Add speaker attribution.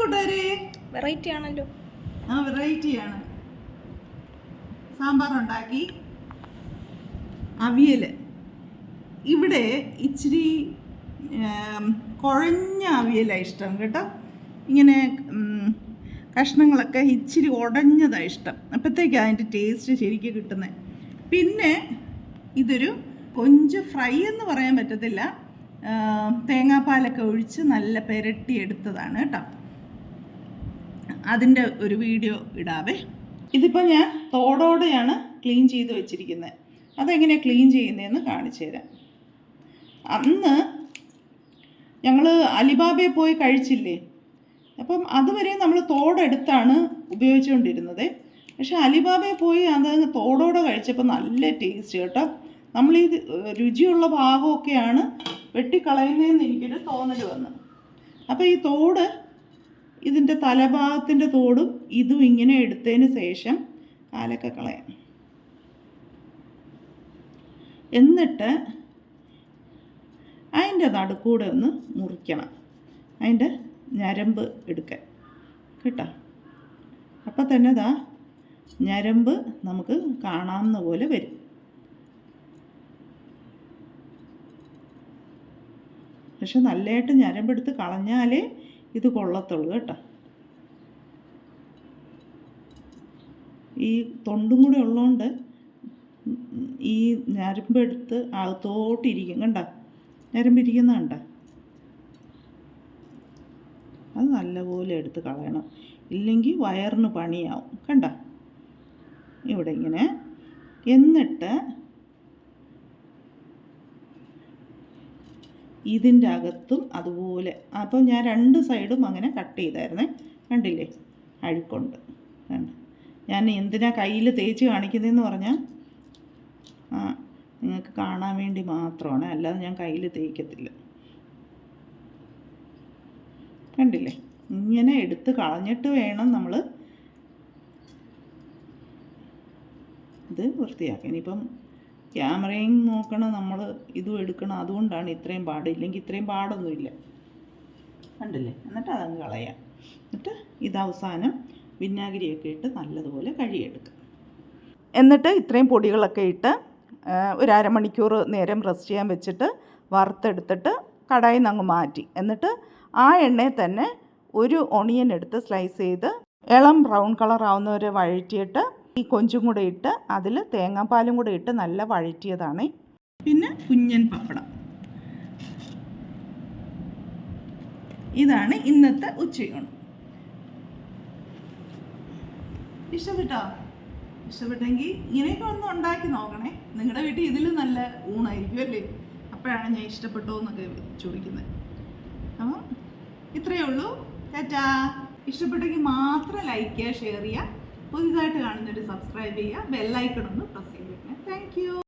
Speaker 1: കൂട്ടുകാരെ
Speaker 2: വെറൈറ്റി ആണല്ലോ.
Speaker 1: ആ വെറൈറ്റിയാണ് സാമ്പാർ ഉണ്ടാക്കി. അവിയൽ ഇവിടെ ഇച്ചിരി കുഴഞ്ഞ അവിയലാണ് ഇഷ്ടം കേട്ടോ. ഇങ്ങനെ കഷ്ണങ്ങളൊക്കെ ഇച്ചിരി ഉടഞ്ഞതാണ് ഇഷ്ടം. അപ്പോഴത്തേക്കാണ് അതിന്റെ ടേസ്റ്റ് ശരിക്കും കിട്ടുന്നത് പിന്നെ ഇതൊരു കൊഞ്ച് ഫ്രൈ എന്ന് പറയാൻ പറ്റത്തില്ല. തേങ്ങാപ്പാലൊക്കെ ഒഴിച്ച് നല്ല പെരട്ടി എടുത്തതാണ് കേട്ടോ. അതിന്റെ ഒരു വീഡിയോ ഇടാവേ. ഇതിപ്പോൾ ഞാൻ തോടോടെയാണ് ക്ലീൻ ചെയ്ത് വെച്ചിരിക്കുന്നത് അതെങ്ങനെയാണ് ക്ലീൻ ചെയ്യുന്നതെന്ന് കാണിച്ചു തരാം. അന്ന് ഞങ്ങൾ അലിബാബയിൽ പോയി കഴിച്ചില്ലേ? അപ്പം അതുവരെ നമ്മൾ തോടെടുത്താണ് ഉപയോഗിച്ചുകൊണ്ടിരുന്നത്. പക്ഷേ അലിബാബയിൽ പോയി അത് തോടോടെ കഴിച്ചപ്പോൾ നല്ല ടേസ്റ്റ് കേട്ടോ. നമ്മൾ ഈ രുചിയുള്ള ഭാഗമൊക്കെയാണ് വെട്ടിക്കളയുന്നതെന്ന് എനിക്കൊരു തോന്നൽ വന്നു. അപ്പോൾ ഈ തോട് ഇതിന്റെ തലഭാഗത്തിന്റെ തോടും ഇതും ഇങ്ങനെ എടുത്തതിന് ശേഷം കാലൊക്കെ കളയാം. എന്നിട്ട് അതിന്റെ നടുക്കൂടെ ഒന്ന് മുറിക്കണം. അതിന്റെ ഞരമ്പ് എടുക്കാൻ. കേട്ടോ? അപ്പം തന്നെ ദാ ഞരമ്പ് നമുക്ക് കാണാവുന്ന പോലെ വരും. പക്ഷെ നല്ലതായിട്ട് ഞരമ്പെടുത്ത് കളഞ്ഞാലേ ഇത് കൊള്ളത്തുള്ളൂ കേട്ടോ. ഈ തൊണ്ടും കൂടെ ഉള്ളതുകൊണ്ട് ഈ ഞരമ്പെടുത്ത് അകത്തോട്ടിരിക്കും കണ്ട? ഞരമ്പിരിക്കുന്ന കണ്ട? അത് നല്ലപോലെ എടുത്ത് കളയണം. ഇല്ലെങ്കിൽ വയറിന് പണിയാവും. കണ്ട? ഇവിടെ ഇങ്ങനെ. എന്നിട്ട് ഇതിന്റെ അകത്തും അതുപോലെ. അപ്പോൾ ഞാൻ രണ്ട് സൈഡും അങ്ങനെ കട്ട് ചെയ്തായിരുന്നേ. കണ്ടില്ലേ? അഴുക്കുണ്ട്. കണ്ട്. ഞാൻ എന്തിനാ കയ്യിൽ തേച്ച് കാണിക്കുന്നതെന്ന് പറഞ്ഞാൽ ആ നിങ്ങൾക്ക് കാണാൻ വേണ്ടി മാത്രമാണ്. അല്ലാതെ ഞാൻ കയ്യിൽ തേക്കത്തില്ല. കണ്ടില്ലേ? ഇങ്ങനെ എടുത്ത് കളഞ്ഞിട്ട് വേണം നമ്മൾ ഇത് വൃത്തിയാക്കാൻ. ഇനിയിപ്പം ക്യാമറയും നോക്കണം നമ്മൾ ഇതും എടുക്കണം അതുകൊണ്ടാണ് ഇത്രയും പാട്. ഇല്ലെങ്കിൽ ഇത്രയും പാടൊന്നുമില്ല. കണ്ടില്ലേ? എന്നിട്ട് അതങ്ങ് കളയാം. എന്നിട്ട് ഇത് അവസാനം വിനാഗിരിയൊക്കെ ഇട്ട് നല്ലതുപോലെ കഴുകിയെടുക്കുക എന്നിട്ട് ഇത്രയും പൊടികളൊക്കെ ഇട്ട് ഒരു അരമണിക്കൂർ നേരം റെസ്റ്റ് ചെയ്യാൻ വെച്ചിട്ട് വറുത്തെടുത്തിട്ട് കടായി നിന്ന് അങ്ങ് മാറ്റി. എന്നിട്ട് ആ എണ്ണയിൽ തന്നെ ഒരു ഒണിയൻ എടുത്ത് സ്ലൈസ് ചെയ്ത് ഇളം ബ്രൗൺ കളർ ആവുന്നവരെ വഴറ്റിയിട്ട് ഈ കൊഞ്ചും കൂടെ ഇട്ട് അതിൽ തേങ്ങാപ്പാലും കൂടെ ഇട്ട് നല്ല വഴറ്റിയതാണ്. പിന്നെ കുഞ്ഞൻ പപ്പടം. ഇതാണ് ഇന്നത്തെ ഉച്ചയൂണ്. ഇഷ്ടപ്പെട്ടോ? ഇഷ്ടപ്പെട്ടെങ്കിൽ ഇങ്ങനെയൊക്കെ ഒന്ന് ഉണ്ടാക്കി നോക്കണേ. നിങ്ങളുടെ വീട്ടിൽ ഇതിൽ നല്ല ഊണായിരിക്കും അല്ലേ? അപ്പോഴാണ് ഞാൻ ഇഷ്ടപ്പെട്ടോ എന്നൊക്കെ ചോദിക്കുന്നത്. അപ്പം ഇത്രയേ ഉള്ളൂ. ടാറ്റാ. ഇഷ്ടപ്പെട്ടെങ്കിൽ മാത്രം ലൈക്ക് ചെയ്യുക ഷെയർ ചെയ്യുക. പുതിയതായിട്ട് കാണുന്നവർ സബ്സ്ക്രൈബ് ചെയ്യുക ബെല്ലൈക്കൺ ഒന്ന് പ്രസ് ചെയ്ത് വെക്കണേ താങ്ക്